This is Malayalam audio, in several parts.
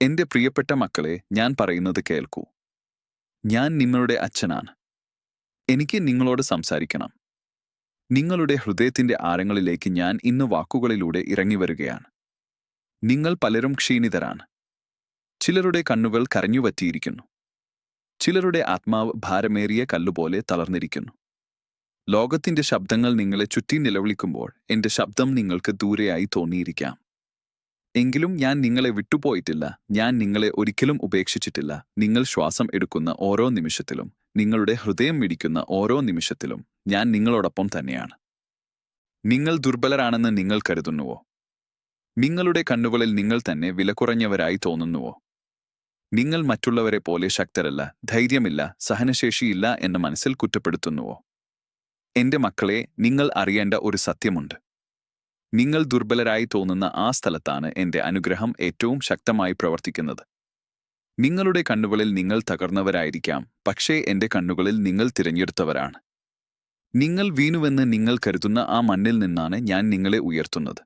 എന്റെ പ്രിയപ്പെട്ട മക്കളെ ഞാൻ പറയുന്നത് കേൾക്കൂ. ഞാൻ നിങ്ങളുടെ അച്ഛനാണ്. എനിക്ക് നിങ്ങളോട് സംസാരിക്കണം. നിങ്ങളുടെ ഹൃദയത്തിന്റെ ആരങ്ങളിലേക്ക് ഞാൻ ഇന്ന് വാക്കുകളിലൂടെ ഇറങ്ങി വരികയാണ് നിങ്ങൾ പലരും ക്ഷീണിതരാണ്. ചിലരുടെ കണ്ണുകൾ കരഞ്ഞുപറ്റിയിരിക്കുന്നു ചിലരുടെ ആത്മാവ് ഭാരമേറിയ കല്ലുപോലെ തളർന്നിരിക്കുന്നു. ലോകത്തിന്റെ ശബ്ദങ്ങൾ നിങ്ങളെ ചുറ്റി നിലവിളിക്കുമ്പോൾ എന്റെ ശബ്ദം നിങ്ങൾക്ക് ദൂരെയായി തോന്നിയിരിക്കാം. എങ്കിലും ഞാൻ നിങ്ങളെ വിട്ടുപോയിട്ടില്ല. ഞാൻ നിങ്ങളെ ഒരിക്കലും ഉപേക്ഷിച്ചിട്ടില്ല. നിങ്ങൾ ശ്വാസം എടുക്കുന്ന ഓരോ നിമിഷത്തിലും നിങ്ങളുടെ ഹൃദയം മിടിക്കുന്ന ഓരോ നിമിഷത്തിലും ഞാൻ നിങ്ങളോടൊപ്പം തന്നെയാണ്. നിങ്ങൾ ദുർബലരാണെന്ന് നിങ്ങൾ കരുതുന്നുവോ? നിങ്ങളുടെ കണ്ണുകളിൽ നിങ്ങൾ തന്നെ വിലകുറഞ്ഞവരായി തോന്നുന്നുവോ? നിങ്ങൾ മറ്റുള്ളവരെ പോലെ ശക്തരല്ല ധൈര്യമില്ല സഹനശേഷിയില്ല എന്ന് മനസ്സിൽ കുറ്റപ്പെടുത്തുന്നുവോ? എന്റെ മക്കളെ നിങ്ങൾ അറിയേണ്ട ഒരു സത്യമുണ്ട്. നിങ്ങൾ ദുർബലരായി തോന്നുന്ന ആ സ്ഥലത്താണ് എന്റെ അനുഗ്രഹം ഏറ്റവും ശക്തമായി പ്രവർത്തിക്കുന്നത്. നിങ്ങളുടെ കണ്ണുകളിൽ നിങ്ങൾ തകർന്നവരായിരിക്കാം പക്ഷേ എന്റെ കണ്ണുകളിൽ നിങ്ങൾ തിരഞ്ഞെടുത്തവരാണ്. നിങ്ങൾ വീണുവെന്ന് നിങ്ങൾ കരുതുന്ന ആ മണ്ണിൽ നിന്നാണ് ഞാൻ നിങ്ങളെ ഉയർത്തുന്നത്.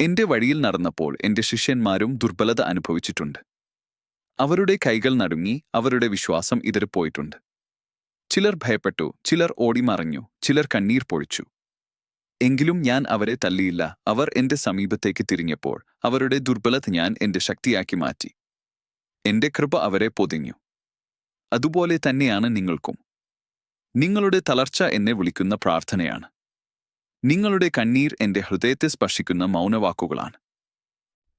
എന്റെ വഴിയിൽ നടന്നപ്പോൾ എന്റെ ശിഷ്യന്മാരും ദുർബലത അനുഭവിച്ചിട്ടുണ്ട്. അവരുടെ കൈകൾ നടുങ്ങി അവരുടെ വിശ്വാസം ഇതറിപ്പോയിട്ടുണ്ട് ചിലർ ഭയപ്പെട്ടു ചിലർ ഓടിമറഞ്ഞു ചിലർ കണ്ണീർ പൊഴിച്ചു. എങ്കിലും ഞാൻ അവരെ തല്ലിയില്ല അവർ എന്റെ സമീപത്തേക്ക് തിരിഞ്ഞപ്പോൾ അവരുടെ ദുർബലത ഞാൻ എന്റെ ശക്തിയാക്കി മാറ്റി. എന്റെ കൃപ അവരെ പൊതിഞ്ഞു. അതുപോലെ തന്നെയാണ് നിങ്ങൾക്കും. നിങ്ങളുടെ തളർച്ച എന്നെ വിളിക്കുന്ന പ്രാർത്ഥനയാണ്. നിങ്ങളുടെ കണ്ണീർ എന്റെ ഹൃദയത്തെ സ്പർശിക്കുന്ന മൗനവാക്കുകളാണ്.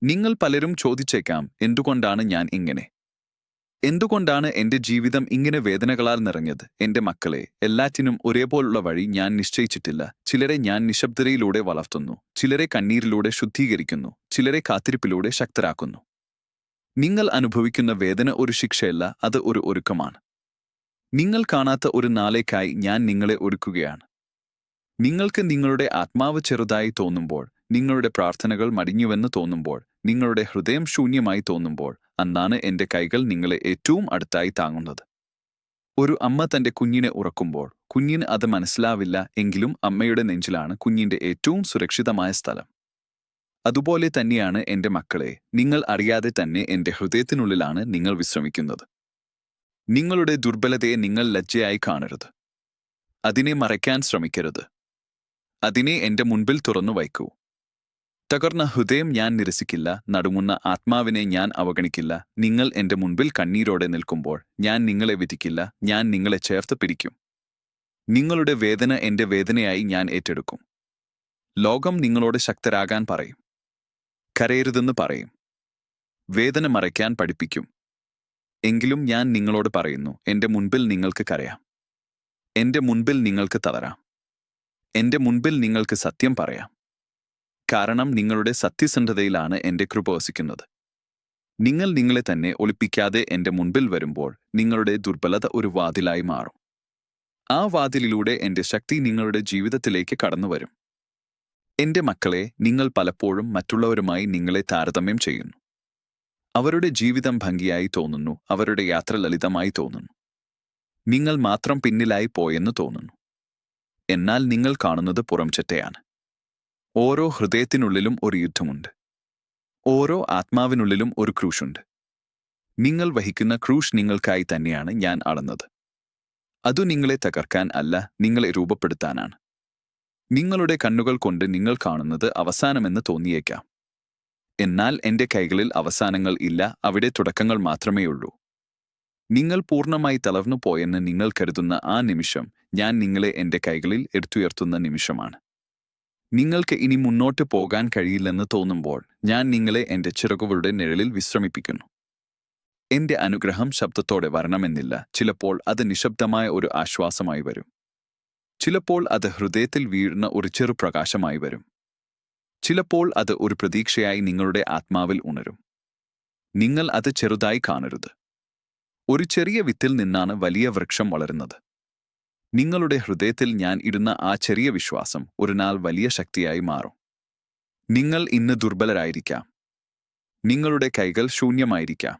നിങ്ങൾ പലരും ചോദിച്ചേക്കാം എന്തുകൊണ്ടാണ് ഞാൻ ഇങ്ങനെ? എന്തുകൊണ്ടാണ് എന്റെ ജീവിതം ഇങ്ങനെ വേദനകളാൽ നിറഞ്ഞത്? എന്റെ മക്കളെ എല്ലാറ്റിനും ഒരേപോലുള്ള വഴി ഞാൻ നിശ്ചയിച്ചിട്ടില്ല. ചിലരെ ഞാൻ നിശബ്ദതയിലൂടെ വളർത്തുന്നു. ചിലരെ കണ്ണീരിലൂടെ ശുദ്ധീകരിക്കുന്നു. ചിലരെ കാത്തിരിപ്പിലൂടെ ശക്തരാക്കുന്നു. നിങ്ങൾ അനുഭവിക്കുന്ന വേദന ഒരു ശിക്ഷയല്ല അത് ഒരു ഒരുക്കമാണ്. നിങ്ങൾ കാണാത്ത ഒരു നാളേക്കായി ഞാൻ നിങ്ങളെ ഒരുക്കുകയാണ്. നിങ്ങൾക്ക് നിങ്ങളുടെ ആത്മാവ് ചെറുതായി തോന്നുമ്പോൾ നിങ്ങളുടെ പ്രാർത്ഥനകൾ മടിഞ്ഞുവെന്ന് തോന്നുമ്പോൾ നിങ്ങളുടെ ഹൃദയം ശൂന്യമായി തോന്നുമ്പോൾ അന്നാണ് എന്റെ കൈകൾ നിങ്ങളെ ഏറ്റവും അടുത്തായി താങ്ങുന്നത്. ഒരു അമ്മ തന്റെ കുഞ്ഞിനെ ഉറക്കുമ്പോൾ കുഞ്ഞിന് അത് മനസ്സിലാവില്ല എങ്കിലും അമ്മയുടെ നെഞ്ചിലാണ് കുഞ്ഞിന്റെ ഏറ്റവും സുരക്ഷിതമായ സ്ഥലം. അതുപോലെ തന്നെയാണ് എന്റെ മക്കളെ നിങ്ങൾ അറിയാതെ തന്നെ എന്റെ ഹൃദയത്തിനുള്ളിലാണ് നിങ്ങൾ വിശ്രമിക്കുന്നത്. നിങ്ങളുടെ ദുർബലതയെ നിങ്ങൾ ലജ്ജയായി കാണരുത്. അതിനെ മറയ്ക്കാൻ ശ്രമിക്കരുത്. അതിനെ എന്റെ മുൻപിൽ തുറന്നു വയ്ക്കൂ. തകർന്ന ഹൃദയം ഞാൻ നിരസിക്കില്ല. നടുങ്ങുന്ന ആത്മാവിനെ ഞാൻ അവഗണിക്കില്ല. നിങ്ങൾ എന്റെ മുൻപിൽ കണ്ണീരോടെ നിൽക്കുമ്പോൾ ഞാൻ നിങ്ങളെ വിധിക്കില്ല. ഞാൻ നിങ്ങളെ ചേർത്ത് പിടിക്കും. നിങ്ങളുടെ വേദന എന്റെ വേദനയായി ഞാൻ ഏറ്റെടുക്കും. ലോകം നിങ്ങളോട് ശക്തരാകാൻ പറയും. കരയരുതെന്ന് പറയും. വേദന മറയ്ക്കാൻ പഠിപ്പിക്കും. എങ്കിലും ഞാൻ നിങ്ങളോട് പറയുന്നു എന്റെ മുൻപിൽ നിങ്ങൾക്ക് കരയാം. എന്റെ മുൻപിൽ നിങ്ങൾക്ക് തളരാം. എന്റെ മുൻപിൽ നിങ്ങൾക്ക് സത്യം പറയാം. കാരണം നിങ്ങളുടെ സത്യസന്ധതയിലാണ് എന്റെ കൃപ വസിക്കുന്നത്. നിങ്ങൾ നിങ്ങളെ തന്നെ ഒളിപ്പിക്കാതെ എന്റെ മുൻപിൽ വരുമ്പോൾ നിങ്ങളുടെ ദുർബലത ഒരു വാതിലായി മാറും. ആ വാതിലിലൂടെ എന്റെ ശക്തി നിങ്ങളുടെ ജീവിതത്തിലേക്ക് കടന്നുവരും എന്റെ മക്കളെ നിങ്ങൾ പലപ്പോഴും മറ്റുള്ളവരുമായി നിങ്ങളെ താരതമ്യം ചെയ്യുന്നു. അവരുടെ ജീവിതം ഭംഗിയായി തോന്നുന്നു അവരുടെ യാത്ര ലളിതമായി തോന്നുന്നു. നിങ്ങൾ മാത്രം പിന്നിലായി പോയെന്ന് തോന്നുന്നു. എന്നാൽ നിങ്ങൾ കാണുന്നത് പുറംചെറ്റയാണ് ഓരോ ഹൃദയത്തിനുള്ളിലും ഒരു യുദ്ധമുണ്ട്. ഓരോ ആത്മാവിനുള്ളിലും ഒരു ക്രൂശുണ്ട്. നിങ്ങൾ വഹിക്കുന്ന ക്രൂഷ് നിങ്ങൾക്കായി തന്നെയാണ് ഞാൻ അളന്നത്. അതു നിങ്ങളെ തകർക്കാൻ അല്ല നിങ്ങളെ രൂപപ്പെടുത്താനാണ്. നിങ്ങളുടെ കണ്ണുകൾ കൊണ്ട് നിങ്ങൾ കാണുന്നത് അവസാനമെന്ന് തോന്നിയേക്കാം. എന്നാൽ എന്റെ കൈകളിൽ അവസാനങ്ങൾ ഇല്ല അവിടെ തുടക്കങ്ങൾ മാത്രമേയുള്ളൂ. നിങ്ങൾ പൂർണമായി തളർന്നു പോയെന്ന് നിങ്ങൾ കരുതുന്ന ആ നിമിഷം ഞാൻ നിങ്ങളെ എന്റെ കൈകളിൽ എടുത്തുയർത്തുന്ന നിമിഷമാണ്. നിങ്ങൾക്ക് ഇനി മുന്നോട്ട് പോകാൻ കഴിയില്ലെന്ന് തോന്നുമ്പോൾ ഞാൻ നിങ്ങളെ എന്റെ ചിറകുകളുടെ നിഴലിൽ വിശ്രമിപ്പിക്കുന്നു. എന്റെ അനുഗ്രഹം ശബ്ദത്തോടെ വരണമെന്നില്ല. ചിലപ്പോൾ അത് നിശബ്ദമായ ഒരു ആശ്വാസമായി വരും. ചിലപ്പോൾ അത് ഹൃദയത്തിൽ വീഴുന്ന ഒരു ചെറുപ്രകാശമായി വരും. ചിലപ്പോൾ അത് ഒരു പ്രതീക്ഷയായി നിങ്ങളുടെ ആത്മാവിൽ ഉണരും. നിങ്ങൾ അത് ചെറുതായി കാണരുത്. ഒരു ചെറിയ വിത്തിൽ നിന്നാണ് വലിയ വൃക്ഷം വളരുന്നത്. നിങ്ങളുടെ ഹൃദയത്തിൽ ഞാൻ ഇടുന്ന ആ ചെറിയ വിശ്വാസം ഒരു നാൾ വലിയ ശക്തിയായി മാറും. നിങ്ങൾ ഇന്ന് ദുർബലരായിരിക്കാം. നിങ്ങളുടെ കൈകൾ ശൂന്യമായിരിക്കാം.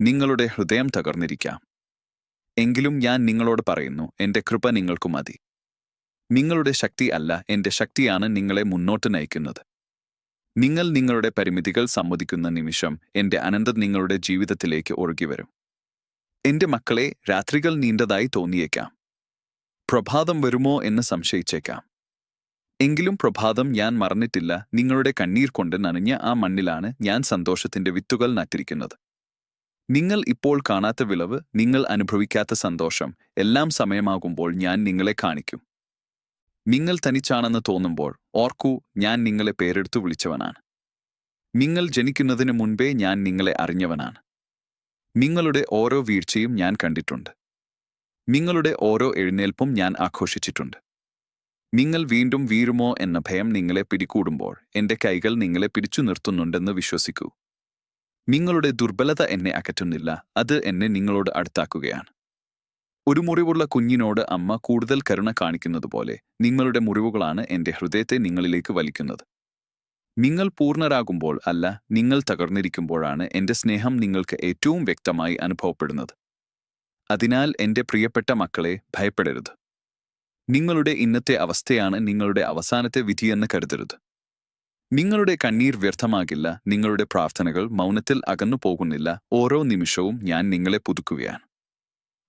നിങ്ങളുടെ ഹൃദയം തകർന്നിരിക്കാം. എങ്കിലും ഞാൻ നിങ്ങളോട് പറയുന്നു എന്റെ കൃപ നിങ്ങൾക്കു മതി. നിങ്ങളുടെ ശക്തി അല്ല എന്റെ ശക്തിയാണ് നിങ്ങളെ മുന്നോട്ട് നയിക്കുന്നത്. നിങ്ങൾ നിങ്ങളുടെ പരിമിതികൾ സമ്മതിക്കുന്ന നിമിഷം എന്റെ അനന്തം നിങ്ങളുടെ ജീവിതത്തിലേക്ക് ഒഴുകിവരും. എന്റെ മക്കളെ രാത്രികൾ നീണ്ടതായി തോന്നിയേക്കാം. പ്രഭാതം വരുമോ എന്ന് സംശയിച്ചേക്കാം. എങ്കിലും പ്രഭാതം ഞാൻ മറന്നിട്ടില്ല നിങ്ങളുടെ കണ്ണീർ കൊണ്ട് നനഞ്ഞ ആ മണ്ണിലാണ് ഞാൻ സന്തോഷത്തിന്റെ വിത്തുകൾ നട്ടിരിക്കുന്നത്. നിങ്ങൾ ഇപ്പോൾ കാണാത്ത വിളവ് നിങ്ങൾ അനുഭവിക്കാത്ത സന്തോഷം എല്ലാം സമയമാകുമ്പോൾ ഞാൻ നിങ്ങളെ കാണിക്കും. നിങ്ങൾ തനിച്ചാണെന്ന് തോന്നുമ്പോൾ ഓർക്കൂ ഞാൻ നിങ്ങളെ പേരെടുത്തു വിളിച്ചവനാണ്. നിങ്ങൾ ജനിക്കുന്നതിന് മുൻപേ ഞാൻ നിങ്ങളെ അറിഞ്ഞവനാണ്. നിങ്ങളുടെ ഓരോ വീഴ്ചയും ഞാൻ കണ്ടിട്ടുണ്ട്. നിങ്ങളുടെ ഓരോ എഴുന്നേൽപ്പും ഞാൻ ആഘോഷിച്ചിട്ടുണ്ട്. നിങ്ങൾ വീണ്ടും വീഴുമോ എന്ന ഭയം നിങ്ങളെ പിടികൂടുമ്പോൾ എന്റെ കൈകൾ നിങ്ങളെ പിടിച്ചു നിർത്തുന്നുണ്ടെന്ന് വിശ്വസിക്കൂ. നിങ്ങളുടെ ദുർബലത എന്നെ അകറ്റുന്നില്ല അത് എന്നെ നിങ്ങളോട് അടുത്താക്കുകയാണ്. ഒരു മുറിവുള്ള കുഞ്ഞിനോട് അമ്മ കൂടുതൽ കരുണ കാണിക്കുന്നതുപോലെ നിങ്ങളുടെ മുറിവുകളാണ് എന്റെ ഹൃദയത്തെ നിങ്ങളിലേക്ക് വലിക്കുന്നത്. നിങ്ങൾ പൂർണരാകുമ്പോൾ അല്ല നിങ്ങൾ തകർന്നിരിക്കുമ്പോഴാണ് എന്റെ സ്നേഹം നിങ്ങൾക്ക് ഏറ്റവും വ്യക്തമായി അനുഭവപ്പെടുന്നത്. അതിനാൽ എന്റെ പ്രിയപ്പെട്ട മക്കളെ ഭയപ്പെടരുത്. നിങ്ങളുടെ ഇന്നത്തെ അവസ്ഥയാണ് നിങ്ങളുടെ അവസാനത്തെ വിധിയെന്ന് കരുതരുത്. നിങ്ങളുടെ കണ്ണീർ വ്യർത്ഥമാകില്ല നിങ്ങളുടെ പ്രാർത്ഥനകൾ മൗനത്തിൽ അകന്നു പോകുന്നില്ല ഓരോ നിമിഷവും ഞാൻ നിങ്ങളെ പുതുക്കുകയാണ്.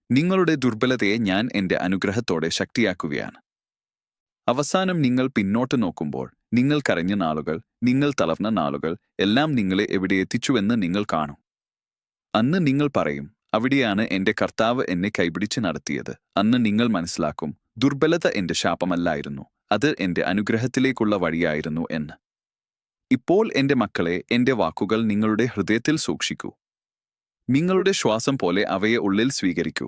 നിങ്ങളുടെ ദുർബലതയെ ഞാൻ എന്റെ അനുഗ്രഹത്തോടെ ശക്തിയാക്കുകയാണ്. അവസാനം നിങ്ങൾ പിന്നോട്ട് നോക്കുമ്പോൾ നിങ്ങൾ കരഞ്ഞ നാളുകൾ നിങ്ങൾ തളർന്ന നാളുകൾ എല്ലാം നിങ്ങളെ എവിടെ എത്തിച്ചുവെന്ന് നിങ്ങൾ കാണും. അന്ന് നിങ്ങൾ പറയും അവിടെയാണ് എന്റെ കർത്താവ് എന്നെ കൈപിടിച്ച് നടത്തിയത്. അന്ന് നിങ്ങൾ മനസ്സിലാക്കും ദുർബലത എന്റെ ശാപമല്ലായിരുന്നു അത് എന്റെ അനുഗ്രഹത്തിലേക്കുള്ള വഴിയായിരുന്നു എന്ന്. ഇപ്പോൾ എന്റെ മക്കളെ എന്റെ വാക്കുകൾ നിങ്ങളുടെ ഹൃദയത്തിൽ സൂക്ഷിക്കൂ. നിങ്ങളുടെ ശ്വാസം പോലെ അവയെ ഉള്ളിൽ സ്വീകരിക്കൂ.